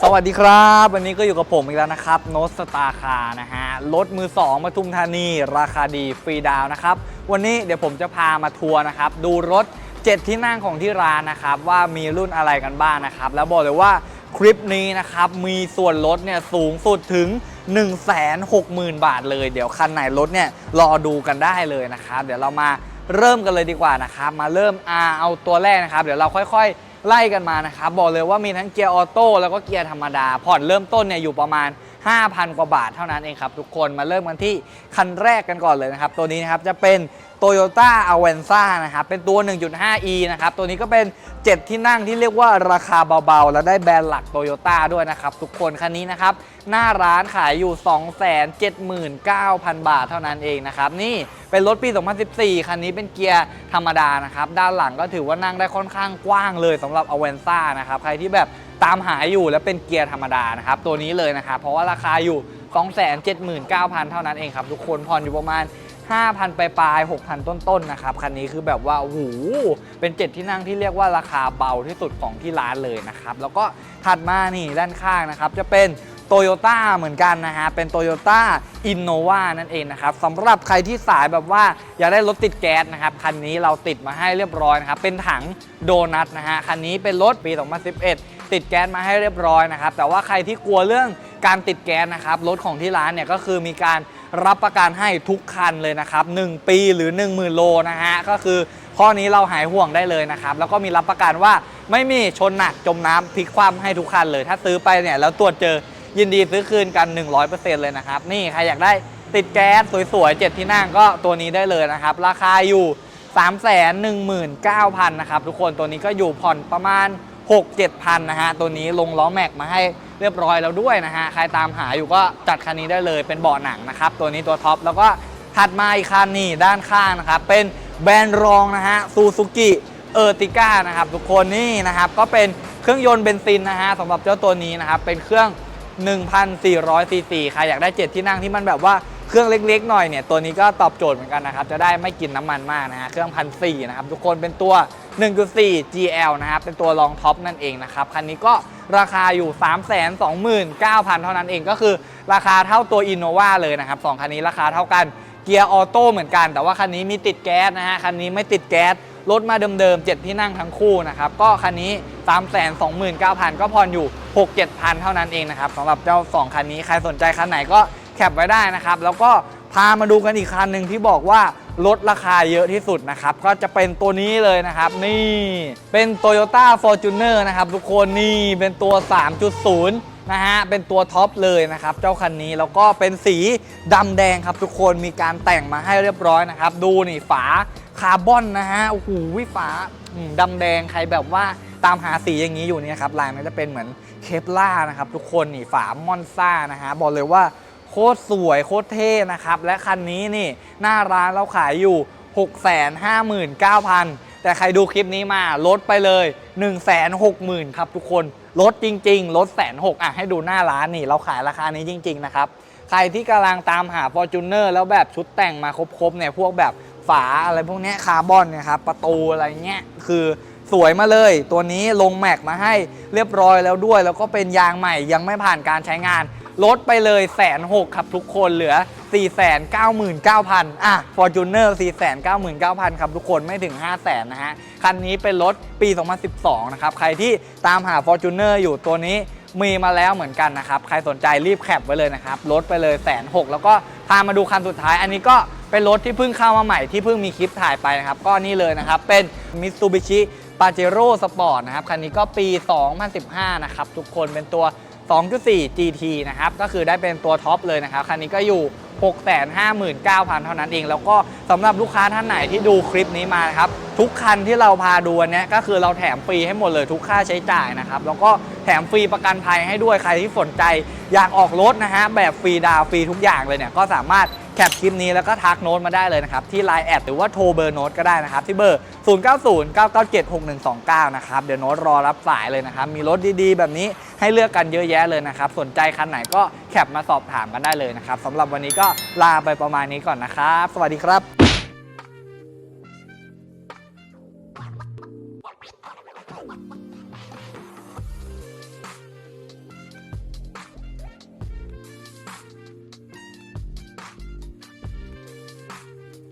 สวัสดีครับ วันนี้ก็อยู่กับผมอีกแล้วนะครับโนสตาคานะฮะรถมือ2ปทุมธานี ราคาดีฟรีดาวน์นะครับ วันนี้เดี๋ยวผมจะพามาทัวร์นะครับ ดูรถ 7 ที่นั่งของที่ร้านนะครับ ว่ามีรุ่นอะไรกันบ้างนะครับ แล้วบอกเลยว่าคลิปนี้นะครับ มีส่วนลดเนี่ยสูงสุดถึง 160,000 บาทเลย เดี๋ยวคันไหนลดเนี่ยรอดูกันได้เลยนะครับ เดี๋ยวเรามาเริ่มกันเลยดีกว่านะครับมาเริ่มอาเอาตัวแรกนะครับ เดี๋ยวเราค่อย ๆ ไล่กันมานะครับบอกเลยว่ามีทั้งเกียร์ออโต้แล้วก็เกียร์ธรรมดาผ่อนเริ่มต้นเนี่ยอยู่ประมาณ 5,000 กว่าบาทเท่านั้นเองครับทุกคนมาเริ่มกันที่คันแรกกันก่อนเลยนะครับ ตัวนี้นะครับจะเป็น Toyota a v a n z a นะครับเป็นตัว 1.5e นะครับตัวนี้ก็เป็น 7 ที่นั่งที่เรียกว่าราคาเบาๆ แล้วได้แบรนด์หลัก Toyota ด้วยนะครับทุกคนคันนี้นะครับหน้าร้านขายอยู่ 279,000 บาทเท่านั้นเองนะครับนี่เป็นรถปี 2014 คันนี้เป็นเกียร์ธรรมดานะครับด้านหลังก็ถือว่านั่งได้ค่อนข้างกว้างเลยสำหรับ a v a n z a นะครับใครที่แบบ ตามหาอยู่แล้วเป็นเกียร์ธรรมดานะครับ ตัวนี้เลยนะครับ เพราะว่าราคาอยู่ 279,000 เท่านั้นเองครับ ทุกคนผ่อนอยู่ประมาณ 5,000ปลายปลาย 6,000 ต้นๆนนะครับ คันนี้คือแบบว่าโอ้โหเป็น 7 ที่นั่งที่เรียกว่าราคาเบาที่สุดของที่ร้านเลยนะครับ แล้วก็ถัดมานี่ด้านข้างนะครับ จะเป็นโตโยต้าเหมือนกันนะฮะ เป็น t o y ยต้าอินโนวานั่นเองนะครับสำหรับใครที่สายแบบว่าอยากได้รถติดแก๊สนะครับ คันนี้เราติดมาให้เรียบร้อยนะครับ เป็นถังโดนัทนะฮะ คันนี้เป็นรถปี 2011 ติดแก๊สมาให้เรียบร้อยนะครับ แต่ว่าใครที่กลัวเรื่องการติดแก๊สนะครับ รถของที่ร้านเนี่ยก็คือมีการรับประกันให้ทุกคันเลยนะครับ 1 ปีหรือ 10,000 โลนะฮะ ก็คือข้อนี้เราหายห่วงได้เลยนะครับ แล้วก็มีรับประกันว่าไม่มีชนหนักจมน้ำพลิกคว่ำให้ทุกคันเลย ถ้าซื้อไปเนี่ยแล้วตรวจเจอยินดีซื้อคืนกัน 100%เลยนะครับ นี่ใครอยากได้ติดแก๊สสวยๆ7ที่นั่งก็ตัวนี้ได้เลยนะครับ ราคาอยู่ 319,000นะครับทุกคนตัวนี้ก็อยู่ผ่อนประมาณ 6-7,000นะฮะ ตัวนี้ลงล้อแม็กมาให้เรียบร้อยแล้วด้วยนะฮะ ใครตามหาอยู่ก็จัดคันนี้ได้เลยเป็นเบาะหนังนะครับ ตัวนี้ตัวท็อป แล้วก็ถัดมาอีกคันนี่ด้านข้างนะครับ เป็นแบรนด์รองนะฮะซูซูกิเออร์ติก้านะครับ ทุกคนนี่นะครับ ก็เป็นเครื่องยนต์เบนซินนะฮะสำหรับเจ้าตัวนี้นะครับ เป็นเครื่อง 1,400ซีซีใครอยากได้ 7 ที่นั่งที่มันแบบว่า เครื่องเล็กๆหน่อยเนี่ยตัวนี้ก็ตอบโจทย์เหมือนกันนะครับจะได้ไม่กินน้ำมันมากนะฮะเครื่องพันสนะครับทุกคนเป็นตัว 1.4 GL นะครับเป็นตัวรองท็อปนั่นเองนะครับคันนี้ก็ราคาอยู่ 329,000 เท่านั้นเองก็คือราคาเท่าตัว Innova เลยนะครับสองคันนี้ราคาเท่ากันเกียร์ออโต้เหมือนกัน แต่ว่าคันนี้มีติดแก๊สนะฮะคันนี้ไม่ติดแก๊สรถมาเดิมๆ7ที่นั่งทั้งคู่นะครับก็คันนี้ 329,000 ก็ผ่อนอยู่ 6-7,000 เท่านั้นเองนะครับสำหรับเจ้า 2 คันนี้ใครสนใจคันไหนก็ ปไว้ได้นะครับ แล้วก็พามาดูกันอีกคันหนึ่งที่บอกว่าลดราคาเยอะที่สุดนะครับ ก็จะเป็นตัวนี้เลยนะครับ นี่เป็น Toyota Fortuner นะครับ ทุกคนนี่เป็นตัว 3.0 นะฮะ เป็นตัวท็อปเลยนะครับ เจ้าคันนี้แล้วก็เป็นสีดำแดงครับทุกคนมีการแต่งมาให้เรียบร้อยนะครับ ดูนี่ฝาคาร์บอนนะฮะโอ้โหฝาดำแดงใครแบบว่าตามหาสีอย่างนี้อยู่เนี่ยครับลายมันจะเป็นเหมือนเคปล่านะครับ ทุกคนนี่ฝามอนซ่านะฮะบอกเลยว่า โคตรสวยโคตรเท่นะครับ และคันนี้นี่หน้าร้านเราขายอยู่ 659,000 แต่ใครดูคลิปนี้มาลดไปเลย 160,000 ครับทุกคนลดจริง ๆ ลดแสนหกอะให้ดูหน้าร้านนี่เราขายราคานี้จริง ๆ นะครับ ใครที่กำลังตามหา f o r t u n e r แล้วแบบชุดแต่งมาครบๆเนี่ยพวกแบบฝาอะไรพวกเนี้ยคาร์บอนเนี่ยครับประตูอะไรเงี้ยคือสวยมาเลย ตัวนี้ลงแม็กมาให้เรียบร้อยแล้วด้วย แล้วก็เป็นยางใหม่ยังไม่ผ่านการใช้งาน ลดไปเลยแสนหกครับทุกคนเหลือ 499,000อะ Fortuner 499,000 ครับทุกคนไม่ถึง 5 0 0 0 0นะฮะ คันนี้เป็นรถปี 2012 นะครับ ใครที่ตามหา Fortuner อยู่ตัวนี้มีมาแล้วเหมือนกันนะครับ ใครสนใจรีบแคปไว้เลยนะครับ ลดไปเลยแสนหกแล้วก็พามาดูคันสุดท้าย อันนี้ก็เป็นรถที่เพิ่งเข้ามาใหม่ที่เพิ่งมีคลิปถ่ายไปนะครับ ก็นี่เลยนะครับ เป็น Mitsubishi Pajero Sport นะครับ คันนี้ก็ปี 2015 นะครับทุกคนเป็นตัว 2.4 GT นะครับ ก็คือได้เป็นตัวท็อปเลยนะครับ คันนี้ก็อยู่ 659,000 เท่านั้นเอง แล้วก็สำหรับลูกค้าท่านไหนที่ดูคลิปนี้มานะครับ ทุกคันที่เราพาดูนเนี้ยก็คือเราแถมฟรีให้หมดเลยทุกค่าใช้จ่ายนะครับ แล้วก็แถมฟรีประกันภัยให้ด้วยใครที่สนใจ อยากออกรถนะฮะแบบฟรีดาวฟรีทุกอย่างเลยเนี่ยก็สามารถ แคปคลิปนี้แล้วก็ทักโน้ตมาได้เลยนะครับที่ Line แอดหรือว่าโทรเบอร์โน้ตก็ได้นะครับที่เบอร์ 0909976129 นะครับเดี๋ยวโน้ตรอรับสายเลยนะครับมีรถดีๆ แบบนี้ให้เลือกกันเยอะแยะเลยนะครับสนใจคันไหนก็แคปมาสอบถามกันได้เลยนะครับสำหรับวันนี้ก็ลาไปประมาณนี้ก่อนนะครับ สวัสดีครับ